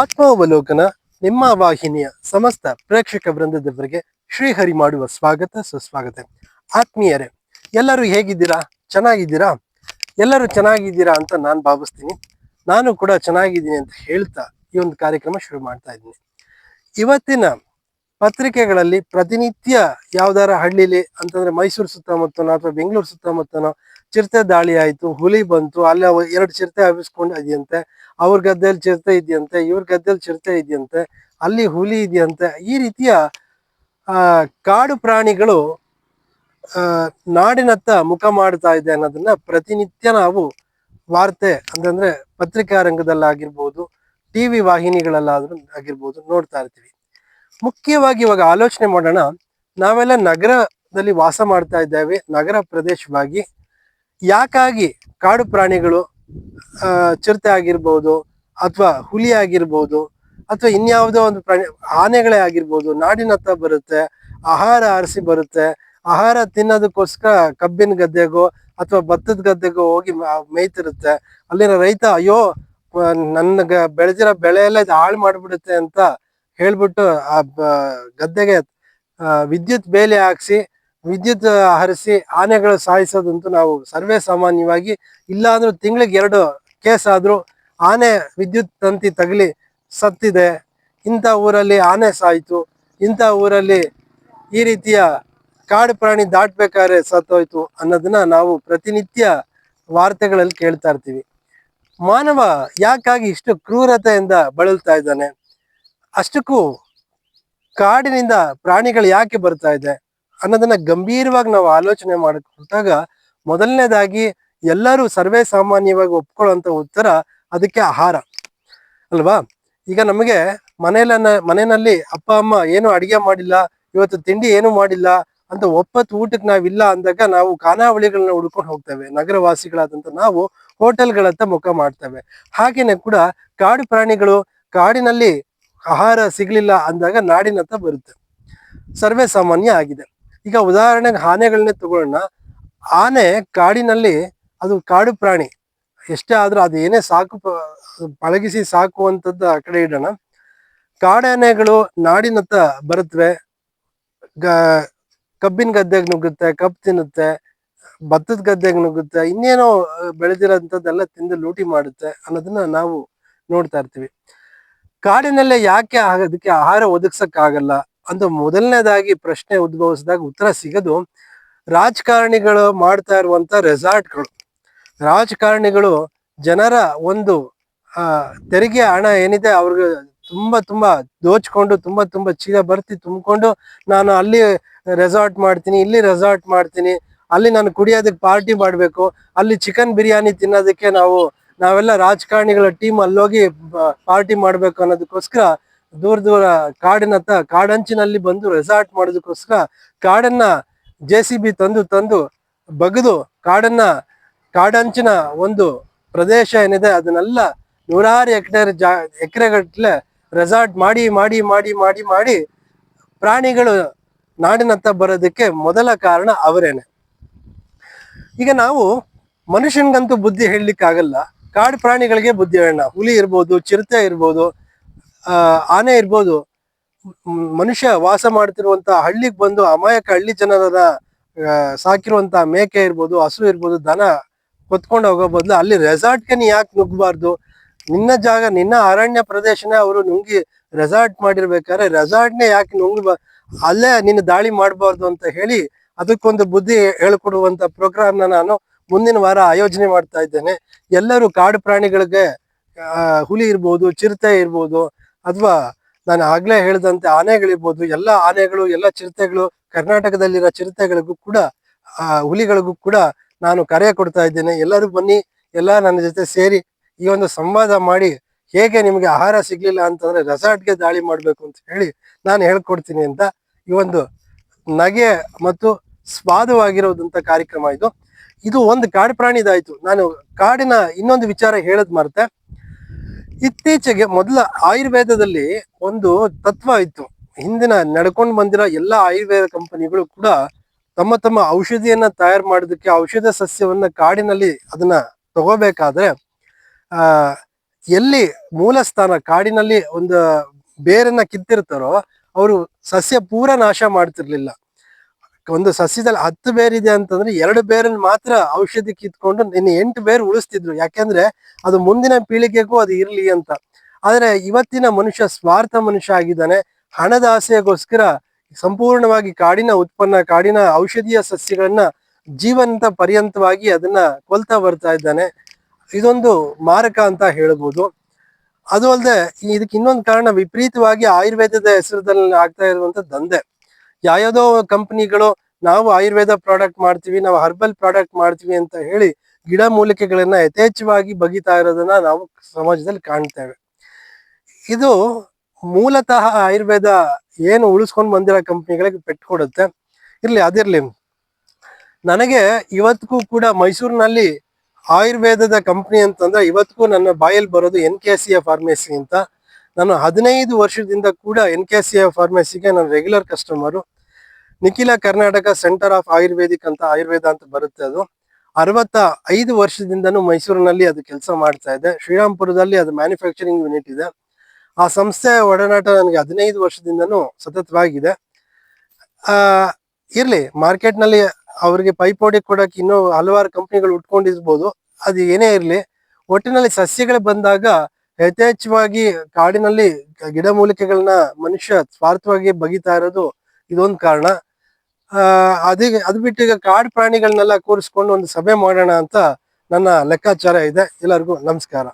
ಆತ್ಮಾವಲೋಕನ ನಿಮ್ಮ ವಾಹಿನಿಯ ಸಮಸ್ತ ಪ್ರೇಕ್ಷಕ ವೃಂದದವರಿಗೆ ಶ್ರೀಹರಿ ಮಾಡುವ ಸ್ವಾಗತ, ಸುಸ್ವಾಗತ. ಆತ್ಮೀಯರೇ, ಎಲ್ಲರೂ ಹೇಗಿದ್ದೀರಾ? ಚೆನ್ನಾಗಿದ್ದೀರಾ? ಎಲ್ಲರೂ ಚೆನ್ನಾಗಿದ್ದೀರಾ ಅಂತ ನಾನು ಭಾವಿಸ್ತೀನಿ. ನಾನು ಕೂಡ ಚೆನ್ನಾಗಿದ್ದೀನಿ ಅಂತ ಹೇಳ್ತಾ ಈ ಒಂದು ಕಾರ್ಯಕ್ರಮ ಶುರು ಮಾಡ್ತಾ ಇದ್ದೀನಿ. ಇವತ್ತಿನ ಪತ್ರಿಕೆಗಳಲ್ಲಿ ಪ್ರತಿನಿತ್ಯ ಯಾವ್ದಾರ ಹಳ್ಳಿಲಿ ಅಂತಂದ್ರೆ ಮೈಸೂರು ಸುತ್ತಮುತ್ತನೋ ಅಥವಾ ಬೆಂಗಳೂರು ಸುತ್ತಮುತ್ತನೋ ಚಿರತೆ ದಾಳಿ ಆಯ್ತು, ಹುಲಿ ಬಂತು, ಅಲ್ಲಿ ಎರಡು ಚಿರತೆ ಹಬ್ಬಿಸ್ಕೊಂಡು ಇದೆಯಂತೆ, ಅವ್ರ ಗದ್ದೆಯಲ್ಲಿ ಚಿರತೆ ಇದೆಯಂತೆ, ಇವ್ರ ಗದ್ದೆಯಲ್ಲಿ ಚಿರತೆ ಇದೆಯಂತೆ, ಅಲ್ಲಿ ಹುಲಿ ಇದೆಯಂತೆ. ಈ ರೀತಿಯ ಕಾಡು ಪ್ರಾಣಿಗಳು ನಾಡಿನತ್ತ ಮುಖ ಮಾಡ್ತಾ ಇದೆ ಅನ್ನೋದನ್ನ ಪ್ರತಿನಿತ್ಯ ನಾವು ವಾರ್ತೆ ಅಂತಂದ್ರೆ ಪತ್ರಿಕಾ ರಂಗದಲ್ಲಾಗಿರ್ಬೋದು, ಟಿವಿ ವಾಹಿನಿಗಳಲ್ಲಾದ್ರೂ ಆಗಿರ್ಬೋದು ನೋಡ್ತಾ ಇರ್ತೀವಿ. ಮುಖ್ಯವಾಗಿ ಇವಾಗ ಆಲೋಚನೆ ಮಾಡೋಣ, ನಾವೆಲ್ಲ ನಗರದಲ್ಲಿ ವಾಸ ಮಾಡ್ತಾ ಇದ್ದೇವೆ, ನಗರ ಪ್ರದೇಶವಾಗಿ. ಯಾಕಾಗಿ ಕಾಡು ಪ್ರಾಣಿಗಳು ಚಿರತೆ ಆಗಿರ್ಬೋದು ಅಥವಾ ಹುಲಿ ಆಗಿರ್ಬೋದು ಅಥವಾ ಇನ್ಯಾವುದೋ ಒಂದು ಪ್ರಾಣಿ, ಆನೆಗಳೇ ಆಗಿರ್ಬೋದು, ನಾಡಿನತ್ತ ಬರುತ್ತೆ, ಆಹಾರ ಆರಿಸಿ ಬರುತ್ತೆ, ಆಹಾರ ತಿನ್ನೋದಕ್ಕೋಸ್ಕರ ಕಬ್ಬಿನ ಗದ್ದೆಗೋ ಅಥವಾ ಭತ್ತದ ಗದ್ದೆಗೋ ಹೋಗಿ ಮೇಯ್ತಿರುತ್ತೆ. ಅಲ್ಲಿನ ರೈತ, ಅಯ್ಯೋ ನನ್ನ ಗ ಬೆಳೆದಿರೋ ಬೆಳೆ ಎಲ್ಲ ಇದು ಹಾಳು ಮಾಡಿಬಿಡುತ್ತೆ ಅಂತ ಹೇಳ್ಬಿಟ್ಟು ಆ ಗದ್ದೆಗೆ ವಿದ್ಯುತ್ ಬೇಲಿ ಹಾಕ್ಸಿ ವಿದ್ಯುತ್ ಹರಿಸಿ ಆನೆಗಳು ಸಾಯಿಸೋದಂತೂ ನಾವು ಸರ್ವೇ ಸಾಮಾನ್ಯವಾಗಿ ಇಲ್ಲ ಅಂದ್ರೂ ತಿಂಗಳಿಗೆ ಎರಡು ಕೇಸ್ ಆದ್ರೂ ಆನೆ ವಿದ್ಯುತ್ ತಂತಿ ತಗಲಿ ಸತ್ತಿದೆ. ಇಂಥ ಊರಲ್ಲಿ ಆನೆ ಸಾಯಿತು. ಇಂಥ ಊರಲ್ಲಿ ಈ ರೀತಿಯ ಕಾಡು ಪ್ರಾಣಿ ದಾಟ್ಬೇಕಾದ್ರೆ ಸತ್ತೋಯ್ತು ಅನ್ನೋದನ್ನ ನಾವು ಪ್ರತಿನಿತ್ಯ ವಾರ್ತೆಗಳಲ್ಲಿ ಕೇಳ್ತಾ ಇರ್ತೀವಿ. ಮಾನವ ಯಾಕಾಗಿ ಇಷ್ಟು ಕ್ರೂರತೆಯಿಂದ ಬಳಲ್ತಾ ಇದ್ದಾನೆ? ಅಷ್ಟಕ್ಕೂ ಕಾಡಿನಿಂದ ಪ್ರಾಣಿಗಳು ಯಾಕೆ ಬರ್ತಾ ಇದೆ? ಅನ್ನೋದನ್ನ ಗಂಭೀರವಾಗಿ ನಾವು ಆಲೋಚನೆ ಮಾಡಿಕೊಂಡಾಗ ಮೊದಲನೇದಾಗಿ ಎಲ್ಲರೂ ಸರ್ವೇ ಸಾಮಾನ್ಯವಾಗಿ ಒಪ್ಕೊಳ್ಳುವಂತ ಉತ್ತರ ಅದಕ್ಕೆ ಆಹಾರ. ಅಲ್ವಾ? ಈಗ ನಮಗೆ ಮನೆಯಲ್ಲ ಮನೆಯಲ್ಲಿ ಅಪ್ಪ, ಅಮ್ಮ ಏನು ಅಡಿಗೆ ಮಾಡಿಲ್ಲ, ಇವತ್ತು ತಿಂಡಿ ಏನು ಮಾಡಿಲ್ಲ ಅಂತ ಒಪ್ಪತ್ತು ಊಟಕ್ಕೆ ನಾವಿಲ್ಲ ಅಂದಾಗ ನಾವು ಖಾನಾವಳಿಗಳನ್ನ ಹುಡ್ಕೊಂಡು ಹೋಗ್ತೇವೆ. ನಗರವಾಸಿಗಳಾದಂತ ನಾವು ಹೋಟೆಲ್ಗಳತ್ತ ಮುಖ ಮಾಡ್ತೇವೆ. ಹಾಗೇನೆ ಕೂಡ ಕಾಡು ಪ್ರಾಣಿಗಳು ಕಾಡಿನಲ್ಲಿ ಆಹಾರ ಸಿಗಲಿಲ್ಲ ಅಂದಾಗ ನಾಡಿನತ್ತ ಬರುತ್ತೆ. ಸರ್ವೇ ಸಾಮಾನ್ಯ ಆಗಿದೆ. ಈಗ ಉದಾಹರಣೆಗೆ ಆನೆಗಳನ್ನೇ ತಗೊಳ್ಳೋಣ. ಆನೆ ಕಾಡಿನಲ್ಲಿ ಅದು ಕಾಡು ಪ್ರಾಣಿ. ಎಷ್ಟೇ ಆದ್ರೂ ಅದು ಏನೇ ಸಾಕು ಪಳಗಿಸಿ ಸಾಕುವಂಥದ್ದು ಆ ಕಡೆ ಇಡೋಣ. ಕಾಡಾನೆಗಳು ನಾಡಿನತ್ತ ಬರುತ್ತವೆ ಗ, ಕಬ್ಬಿನ ಗದ್ದೆಗೆ ನುಗ್ಗುತ್ತೆ, ಕಬ್ಬು ತಿನ್ನುತ್ತೆ, ಭತ್ತದ ಗದ್ದೆಗೆ ನುಗ್ಗುತ್ತೆ, ಇನ್ನೇನೋ ಬೆಳೆದಿರೋಂಥದ್ದೆಲ್ಲ ತಿಂದು ಲೂಟಿ ಮಾಡುತ್ತೆ ಅನ್ನೋದನ್ನ ನಾವು ನೋಡ್ತಾ ಇರ್ತೀವಿ. ಕಾಡಿನಲ್ಲೇ ಯಾಕೆ ಅದಕ್ಕೆ ಆಹಾರ ಒದಗಿಸಕ್ ಆಗಲ್ಲ ಅಂತ ಮೊದಲನೇದಾಗಿ ಪ್ರಶ್ನೆ ಉದ್ಭವಿಸಿದಾಗ ಉತ್ತರ ಸಿಗೋದು, ರಾಜಕಾರಣಿಗಳು ಮಾಡ್ತಾ ಇರುವಂತ ರೆಸಾರ್ಟ್ಗಳು. ರಾಜಕಾರಣಿಗಳು ಜನರ ಒಂದು ತೆರಿಗೆ ಹಣ ಏನಿದೆ ಅವ್ರಿಗೆ ತುಂಬಾ ತುಂಬಾ ದೋಚ್ಕೊಂಡು, ತುಂಬಾ ತುಂಬಾ ಚೀಲ ಬರ್ತಿ ತುಂಬಿಕೊಂಡು ನಾನು ಅಲ್ಲಿ ರೆಸಾರ್ಟ್ ಮಾಡ್ತೀನಿ, ಇಲ್ಲಿ ರೆಸಾರ್ಟ್ ಮಾಡ್ತೀನಿ, ಅಲ್ಲಿ ನಾನು ಕುಡಿಯೋದಕ್ಕೆ ಪಾರ್ಟಿ ಮಾಡಬೇಕು, ಅಲ್ಲಿ ಚಿಕನ್ ಬಿರಿಯಾನಿ ತಿನ್ನೋದಕ್ಕೆ ನಾವು, ನಾವೆಲ್ಲ ರಾಜಕಾರಣಿಗಳ ಟೀಮ್ ಅಲ್ಲೋಗಿ ಪಾರ್ಟಿ ಮಾಡ್ಬೇಕು ಅನ್ನೋದಕ್ಕೋಸ್ಕರ ದೂರ ದೂರ ಕಾಡಿನತ್ತ ಕಾಡಂಚಿನಲ್ಲಿ ಬಂದು ರೆಸಾರ್ಟ್ ಮಾಡೋದಕ್ಕೋಸ್ಕರ ಕಾಡನ್ನ ಜೆ ಸಿ ಬಿ ತಂದು ತಂದು ಬಗೆದು ಕಾಡನ್ನ, ಕಾಡಂಚಿನ ಒಂದು ಪ್ರದೇಶ ಏನಿದೆ ಅದನ್ನೆಲ್ಲ ನೂರಾರು ಎಕರೆ ಜಾ ಎಕರೆಗಟ್ಟಲೆ ರೆಸಾರ್ಟ್ ಮಾಡಿ ಮಾಡಿ ಮಾಡಿ ಮಾಡಿ ಮಾಡಿ ಪ್ರಾಣಿಗಳು ನಾಡಿನತ್ತ ಬರೋದಕ್ಕೆ ಮೊದಲ ಕಾರಣ ಅವರೇನೆ. ಈಗ ನಾವು ಮನುಷ್ಯನಿಗಂತೂ ಬುದ್ಧಿ ಹೇಳಲಿಕ್ಕಾಗಲ್ಲ. ಕಾಡು ಪ್ರಾಣಿಗಳಿಗೆ ಬುದ್ಧಿ ಹೇಳೋಣ. ಹುಲಿ ಇರ್ಬೋದು, ಚಿರತೆ ಇರ್ಬೋದು ಆನೆ ಇರ್ಬೋದು. ಮನುಷ್ಯ ವಾಸ ಮಾಡ್ತಿರುವಂತ ಹಳ್ಳಿಗೆ ಬಂದು ಅಮಾಯಕ ಹಳ್ಳಿ ಜನರ ಸಾಕಿರುವಂತ ಮೇಕೆ ಇರ್ಬೋದು, ಹಸು ಇರ್ಬೋದು, ದನ ಕೊತ್ಕೊಂಡು ಹೋಗೋ ಬದಲು ಅಲ್ಲಿ ರೆಸಾರ್ಟ್ಗೆ ನೀ ಯಾಕೆ ನುಗ್ಗಬಾರ್ದು? ನಿನ್ನ ಜಾಗ, ನಿನ್ನ ಅರಣ್ಯ ಪ್ರದೇಶನೇ ಅವರು ನುಂಗಿ ರೆಸಾರ್ಟ್ ಮಾಡಿರ್ಬೇಕಾದ್ರೆ ರೆಸಾರ್ಟ್ನೇ ಯಾಕೆ ನುಂಗ್ ಅಲ್ಲೇ ನಿನ್ನ ದಾಳಿ ಮಾಡಬಾರ್ದು ಅಂತ ಹೇಳಿ ಅದಕ್ಕೊಂದು ಬುದ್ಧಿ ಹೇಳ್ಕೊಡುವಂತ ಪ್ರೋಗ್ರಾಮ್ನ ನಾನು ಮುಂದಿನ ವಾರ ಆಯೋಜನೆ ಮಾಡ್ತಾ ಇದ್ದೇನೆ. ಎಲ್ಲರೂ ಕಾಡು ಪ್ರಾಣಿಗಳಿಗೆ ಹುಲಿ ಇರ್ಬೋದು, ಚಿರತೆ ಇರ್ಬೋದು ಅಥವಾ ನಾನು ಆಗ್ಲೇ ಹೇಳಿದಂತೆ ಆನೆಗಳಿರ್ಬೋದು, ಎಲ್ಲ ಆನೆಗಳು, ಎಲ್ಲ ಚಿರತೆಗಳು, ಕರ್ನಾಟಕದಲ್ಲಿರೋ ಚಿರತೆಗಳಿಗೂ ಕೂಡ, ಆ, ಹುಲಿಗಳಿಗೂ ಕೂಡ ನಾನು ಕರೆ ಕೊಡ್ತಾ ಇದ್ದೇನೆ. ಎಲ್ಲರೂ ಬನ್ನಿ, ಎಲ್ಲ ನನ್ನ ಜೊತೆ ಸೇರಿ ಈ ಒಂದು ಸಂವಾದ ಮಾಡಿ ಹೇಗೆ ನಿಮಗೆ ಆಹಾರ ಸಿಗ್ಲಿಲ್ಲ ಅಂತಂದ್ರೆ ರೆಸಾರ್ಟ್ಗೆ ದಾಳಿ ಮಾಡಬೇಕು ಅಂತ ಹೇಳಿ ನಾನು ಹೇಳ್ಕೊಡ್ತೀನಿ ಅಂತ ಈ ಒಂದು ನಗೆ ಮತ್ತು ಸ್ವಾದವಾಗಿರೋದಂತ ಕಾರ್ಯಕ್ರಮ ಇದು. ಇದು ಒಂದು ಕಾಡು ಪ್ರಾಣಿದಾಯ್ತು. ನಾನು ಕಾಡಿನ ಇನ್ನೊಂದು ವಿಚಾರ ಹೇಳದ್ ಮರ್ತೆ. ಇತ್ತೀಚೆಗೆ ಮೊದಲ ಆಯುರ್ವೇದದಲ್ಲಿ ಒಂದು ತತ್ವ ಇತ್ತು. ಹಿಂದಿನ ನಡ್ಕೊಂಡು ಬಂದಿರೋ ಎಲ್ಲ ಆಯುರ್ವೇದ ಕಂಪನಿಗಳು ಕೂಡ ತಮ್ಮ ತಮ್ಮ ಔಷಧಿಯನ್ನ ತಯಾರು ಮಾಡೋದಕ್ಕೆ ಔಷಧ ಸಸ್ಯವನ್ನ ಕಾಡಿನಲ್ಲಿ ಅದನ್ನ ತಗೋಬೇಕಾದ್ರೆ, ಆ, ಎಲ್ಲಿ ಮೂಲ ಸ್ಥಾನ ಕಾಡಿನಲ್ಲಿ ಒಂದು ಬೇರನ್ನ ಕಿತ್ತಿರ್ತಾರೋ, ಅವರು ಸಸ್ಯ ಪೂರ ನಾಶ ಮಾಡ್ತಿರ್ಲಿಲ್ಲ. ಒಂದು ಸಸ್ಯದಲ್ಲಿ ಹತ್ತು ಬೇರಿದೆ ಅಂತಂದ್ರೆ ಎರಡು ಬೇರನ್ನು ಮಾತ್ರ ಔಷಧಿ ಕಿತ್ಕೊಂಡು ನಿನ್ನೆ ಎಂಟು ಬೇರು ಉಳಿಸ್ತಿದ್ರು. ಯಾಕೆಂದ್ರೆ ಅದು ಮುಂದಿನ ಪೀಳಿಗೆಗೂ ಅದು ಇರ್ಲಿ ಅಂತ. ಆದ್ರೆ ಇವತ್ತಿನ ಮನುಷ್ಯ ಸ್ವಾರ್ಥ ಮನುಷ್ಯ ಆಗಿದ್ದಾನೆ. ಹಣದ ಆಸೆಗೋಸ್ಕರ ಸಂಪೂರ್ಣವಾಗಿ ಕಾಡಿನ ಉತ್ಪನ್ನ, ಕಾಡಿನ ಔಷಧೀಯ ಸಸ್ಯಗಳನ್ನ ಜೀವಂತ ಪರ್ಯಂತವಾಗಿ ಅದನ್ನ ಕೊಲ್ತಾ ಬರ್ತಾ ಇದ್ದಾನೆ. ಇದೊಂದು ಮಾರಕ ಅಂತ ಹೇಳ್ಬೋದು. ಅದು ಅಲ್ಲದೆ ಇದಕ್ಕೆ ಇನ್ನೊಂದು ಕಾರಣ ವಿಪರೀತವಾಗಿ ಆಯುರ್ವೇದದ ಹೆಸರದಲ್ಲಿ ಆಗ್ತಾ ಇರುವಂತ ದಂಧೆ. ಯಾವ್ಯಾವುದೋ ಕಂಪ್ನಿಗಳು ನಾವು ಆಯುರ್ವೇದ ಪ್ರಾಡಕ್ಟ್ ಮಾಡ್ತೀವಿ, ನಾವು ಹರ್ಬಲ್ ಪ್ರಾಡಕ್ಟ್ ಮಾಡ್ತೀವಿ ಅಂತ ಹೇಳಿ ಗಿಡ ಮೂಲಿಕೆಗಳನ್ನ ಯಥೇಚ್ಛವಾಗಿ ಬಗಿತಾ ಇರೋದನ್ನ ನಾವು ಸಮಾಜದಲ್ಲಿ ಕಾಣ್ತೇವೆ. ಇದು ಮೂಲತಃ ಆಯುರ್ವೇದ ಏನು ಉಳಿಸ್ಕೊಂಡು ಬಂದಿರೋ ಕಂಪ್ನಿಗಳಿಗೆ ಪೆಟ್ಟು ಕೊಡುತ್ತೆ. ಇರ್ಲಿ, ಅದಿರ್ಲಿ. ನನಗೆ ಇವತ್ತಿಗೂ ಕೂಡ ಮೈಸೂರಿನಲ್ಲಿ ಆಯುರ್ವೇದದ ಕಂಪ್ನಿ ಅಂತಂದ್ರೆ ಇವತ್ತಿಗೂ ನನ್ನ ಬಾಯಲ್ಲಿ ಬರೋದು N K C A pharmacy ಅಂತ. ನಾನು ಹದಿನೈದು ವರ್ಷದಿಂದ ಕೂಡ ಎನ್ ಕೆ ಸಿ ಎ ಫಾರ್ಮಸಿಗೆ ನಾನು regular customer Nikhila Karnataka centre of Ayurvedic ಅಂತ ಆಯುರ್ವೇದ ಅಂತ ಬರುತ್ತೆ ಅದು. ಅರವತ್ತ ಐದು ವರ್ಷದಿಂದನೂ ಮೈಸೂರಿನಲ್ಲಿ ಅದು ಕೆಲಸ ಮಾಡ್ತಾ ಇದೆ. ಶ್ರೀರಾಮ್ಪುರದಲ್ಲಿ ಅದು ಮ್ಯಾನುಫ್ಯಾಕ್ಚರಿಂಗ್ ಯೂನಿಟ್ ಇದೆ. ಆ ಸಂಸ್ಥೆ ಒಡನಾಟ ನನಗೆ ಹದಿನೈದು ವರ್ಷದಿಂದನೂ ಸತತವಾಗಿದೆ. ಇರಲಿ, ಮಾರ್ಕೆಟ್ನಲ್ಲಿ ಅವರಿಗೆ ಪೈಪೋಟಿ ಕೊಡೋಕೆ ಇನ್ನೂ ಹಲವಾರು ಕಂಪ್ನಿಗಳು ಉಟ್ಕೊಂಡಿರ್ಬೋದು. ಅದು ಏನೇ ಇರಲಿ, ಒಟ್ಟಿನಲ್ಲಿ ಸಸ್ಯಗಳು ಬಂದಾಗ ಯಥೇಚ್ಛವಾಗಿ ಕಾಡಿನಲ್ಲಿ ಗಿಡಮೂಲಿಕೆಗಳನ್ನ ಮನುಷ್ಯ ಸ್ವಾರ್ಥವಾಗಿ ಬಗಿತಾ ಇರೋದು ಇದೊಂದು ಕಾರಣ. ಆ ಅದೇ ಅದು ಬಿಟ್ಟು ಈಗ ಕಾಡು ಪ್ರಾಣಿಗಳನ್ನೆಲ್ಲ ಕೂರಿಸ್ಕೊಂಡು ಒಂದು ಸಭೆ ಮಾಡೋಣ ಅಂತ ನನ್ನ ಲೆಕ್ಕಾಚಾರ ಇದೆ. ಎಲ್ಲರಿಗೂ ನಮಸ್ಕಾರ.